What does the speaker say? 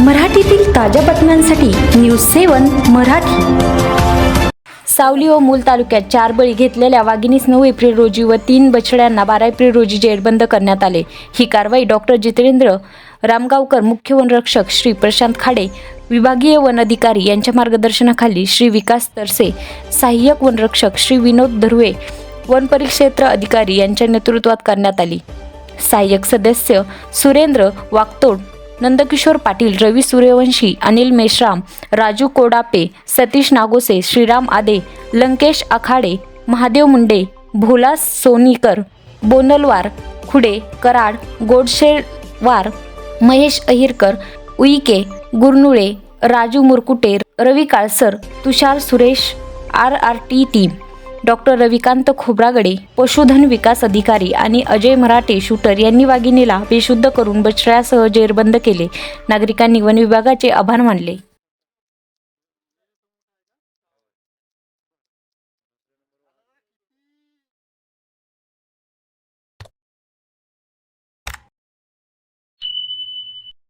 मराठीतील ताज्या बातम्यांसाठी न्यूज सेवन मराठी. सावली व मूल तालुक्यात चार बळी घेतलेल्या वाघिणीस नऊ एप्रिल रोजी व तीन बछड्यांना बारा एप्रिल रोजी जेरबंद करण्यात आले. ही कारवाई डॉक्टर जितेंद्र रामगावकर मुख्य वनरक्षक श्री प्रशांत खाडे विभागीय वन अधिकारी यांच्या मार्गदर्शनाखाली श्री विकास तरसे सहाय्यक वनरक्षक श्री विनोद धर्वे वन परिक्षेत्र अधिकारी यांच्या नेतृत्वात करण्यात आली. सहाय्यक सदस्य सुरेंद्र वागतोड नंदकिशोर पाटील रवी Suryavanshi Anil Meshram Raju Kodape Satish Nagose Shriram Aade Lankesh Akhade Mahadev Munde Bhola Sonikar Bonalwar Khude Karad Godshewar Mahesh Ahirkar Uike Gurnule Raju Murkute Ravi Kalsar Tushar Suresh R R T team. Doctor Ravikant Khobragade पशुधन विकास अधिकारी आणि अजय मराठे shooter यांनी वाघिणीला बेशुद्ध करून बछड्यासह जेरबंद केले. नागरिकांनी वन विभागाचे आभार मानले.